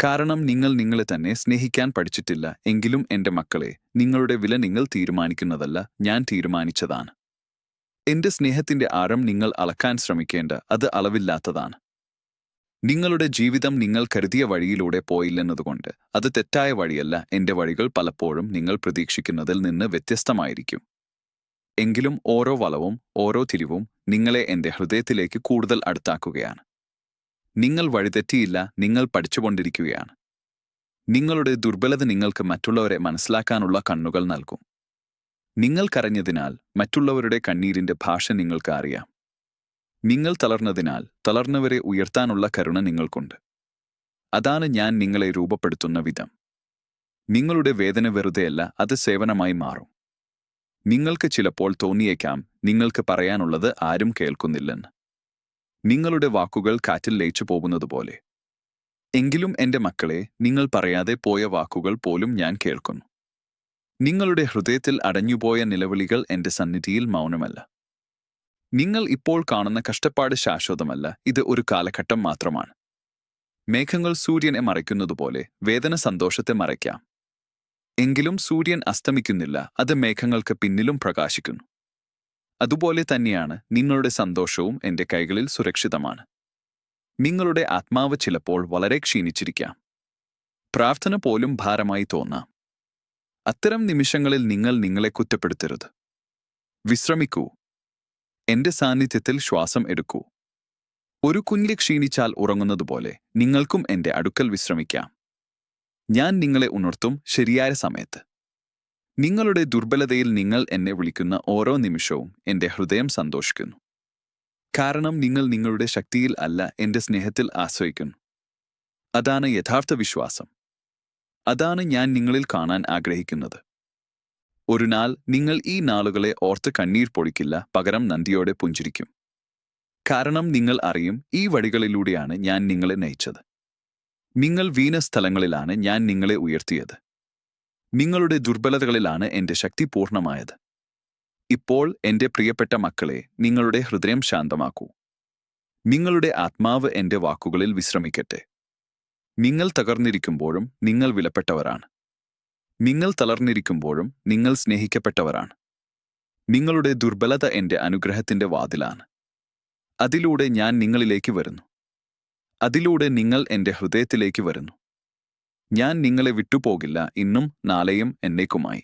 കാരണം നിങ്ങൾ നിങ്ങളെ തന്നെ സ്നേഹിക്കാൻ പഠിച്ചിട്ടില്ല എങ്കിലും എന്റെ മക്കളെ നിങ്ങളുടെ വില നിങ്ങൾ തീരുമാനിക്കുന്നതല്ല ഞാൻ തീരുമാനിച്ചതാണ്. എന്റെ സ്നേഹത്തിന്റെ ആഴം നിങ്ങൾ അളക്കാൻ ശ്രമിക്കേണ്ട. അത് അളവില്ലാത്തതാണ്. നിങ്ങളുടെ ജീവിതം നിങ്ങൾ കരുതിയ വഴിയിലൂടെ പോയില്ലെന്നതുകൊണ്ട് അത് തെറ്റായ വഴിയല്ല. എന്റെ വഴികൾ പലപ്പോഴും നിങ്ങൾ പ്രതീക്ഷിക്കുന്നതിൽ നിന്ന് വ്യത്യസ്തമായിരിക്കും. എങ്കിലും ഓരോ വളവും ഓരോ തിരിവും നിങ്ങളെ എന്റെ ഹൃദയത്തിലേക്ക് കൂടുതൽ അടുത്താക്കുകയാണ്. നിങ്ങൾ വഴിതെറ്റിയില്ല നിങ്ങൾ പഠിച്ചുകൊണ്ടിരിക്കുകയാണ്. നിങ്ങളുടെ ദുർബലത നിങ്ങൾക്ക് മറ്റുള്ളവരെ മനസ്സിലാക്കാനുള്ള കണ്ണുകൾ നൽകും. നിങ്ങൾ കരഞ്ഞതിനാൽ മറ്റുള്ളവരുടെ കണ്ണീരിന്റെ ഭാഷ നിങ്ങൾക്ക് അറിയാം നിങ്ങൾ തളർന്നതിനാൽ തളർന്നവരെ ഉയർത്താനുള്ള കരുണ നിങ്ങൾക്കുണ്ട്. അതാണ് ഞാൻ നിങ്ങളെ രൂപപ്പെടുത്തുന്ന വിധം. നിങ്ങളുടെ വേദന വെറുതെയല്ല അത് സേവനമായി മാറും. നിങ്ങൾക്ക് ചിലപ്പോൾ തോന്നിയേക്കാം നിങ്ങൾക്ക് പറയാനുള്ളത് ആരും കേൾക്കുന്നില്ലെന്ന്. നിങ്ങളുടെ വാക്കുകൾ കാറ്റിൽ ലയിച്ചു പോകുന്നതുപോലെ. എങ്കിലും എന്റെ മക്കളെ നിങ്ങൾ പറയാതെ പോയ വാക്കുകൾ പോലും ഞാൻ കേൾക്കുന്നു. നിങ്ങളുടെ ഹൃദയത്തിൽ അടഞ്ഞുപോയ നിലവിളികൾ എന്റെ സന്നിധിയിൽ മൗനമല്ല. നിങ്ങൾ ഇപ്പോൾ കാണുന്ന കഷ്ടപ്പാട് ശാശ്വതമല്ല ഇത് ഒരു കാലഘട്ടം മാത്രമാണ്. മേഘങ്ങൾ സൂര്യനെ മറയ്ക്കുന്നതുപോലെ വേദന സന്തോഷത്തെ മറയ്ക്കാം. എങ്കിലും സൂര്യൻ അസ്തമിക്കുന്നില്ല അത് മേഘങ്ങൾക്ക് പിന്നിലും പ്രകാശിക്കുന്നു. അതുപോലെ തന്നെയാണ് നിങ്ങളുടെ സന്തോഷവും എന്റെ കൈകളിൽ സുരക്ഷിതമാണ്. നിങ്ങളുടെ ആത്മാവ് ചിലപ്പോൾ വളരെ ക്ഷീണിച്ചിരിക്കാം. പ്രാർത്ഥന പോലും ഭാരമായി തോന്നാം. അത്തരം നിമിഷങ്ങളിൽ നിങ്ങൾ നിങ്ങളെ കുറ്റപ്പെടുത്തരുത്. വിശ്രമിക്കൂ. എന്റെ സാന്നിധ്യത്തിൽ ശ്വാസം എടുക്കൂ. ഒരു കുഞ്ഞ് ക്ഷീണിച്ചാൽ ഉറങ്ങുന്നതുപോലെ നിങ്ങൾക്കും എന്റെ അടുക്കൽ വിശ്രമിക്കാം. ഞാൻ നിങ്ങളെ ഉണർത്തും ശരിയായ സമയത്ത്. നിങ്ങളുടെ ദുർബലതയിൽ നിങ്ങൾ എന്നെ വിളിക്കുന്ന ഓരോ നിമിഷവും എന്റെ ഹൃദയം സന്തോഷിക്കുന്നു. കാരണം നിങ്ങൾ നിങ്ങളുടെ ശക്തിയിൽ അല്ല എന്റെ സ്നേഹത്തിൽ ആശ്രയിക്കുന്നു. അതാണ് യഥാർത്ഥ വിശ്വാസം. അതാണ് ഞാൻ നിങ്ങളിൽ കാണാൻ ആഗ്രഹിക്കുന്നത്. ഒരു നാൾ നിങ്ങൾ ഈ നാളുകളെ ഓർത്ത് കണ്ണീർ പൊഴിക്കില്ല പകരം നന്ദിയോടെ പുഞ്ചിരിക്കും. കാരണം നിങ്ങൾ അറിയും ഈ വഴികളിലൂടെയാണ് ഞാൻ നിങ്ങളെ നയിച്ചത്. നിങ്ങൾ വീണ സ്ഥലങ്ങളിലാണ് ഞാൻ നിങ്ങളെ ഉയർത്തിയത്. നിങ്ങളുടെ ദുർബലതകളിലാണ് എന്റെ ശക്തി പൂർണമായത്. ഇപ്പോൾ എന്റെ പ്രിയപ്പെട്ട മക്കളെ നിങ്ങളുടെ ഹൃദയം ശാന്തമാക്കൂ. നിങ്ങളുടെ ആത്മാവ് എന്റെ വാക്കുകളിൽ വിശ്രമിക്കട്ടെ. നിങ്ങൾ തകർന്നിരിക്കുമ്പോഴും നിങ്ങൾ വിലപ്പെട്ടവരാണ്. നിങ്ങൾ തളർന്നിരിക്കുമ്പോഴും നിങ്ങൾ സ്നേഹിക്കപ്പെട്ടവരാണ്. നിങ്ങളുടെ ദുർബലത എന്റെ അനുഗ്രഹത്തിന്റെ വാതിലാണ്. അതിലൂടെ ഞാൻ നിങ്ങളിലേക്ക് വരുന്നു. അതിലൂടെ നിങ്ങൾ എന്റെ ഹൃദയത്തിലേക്ക് വരുന്നു. ഞാൻ നിങ്ങളെ വിട്ടുപോകില്ല ഇന്നും നാളെയും എന്നേക്കുമായി.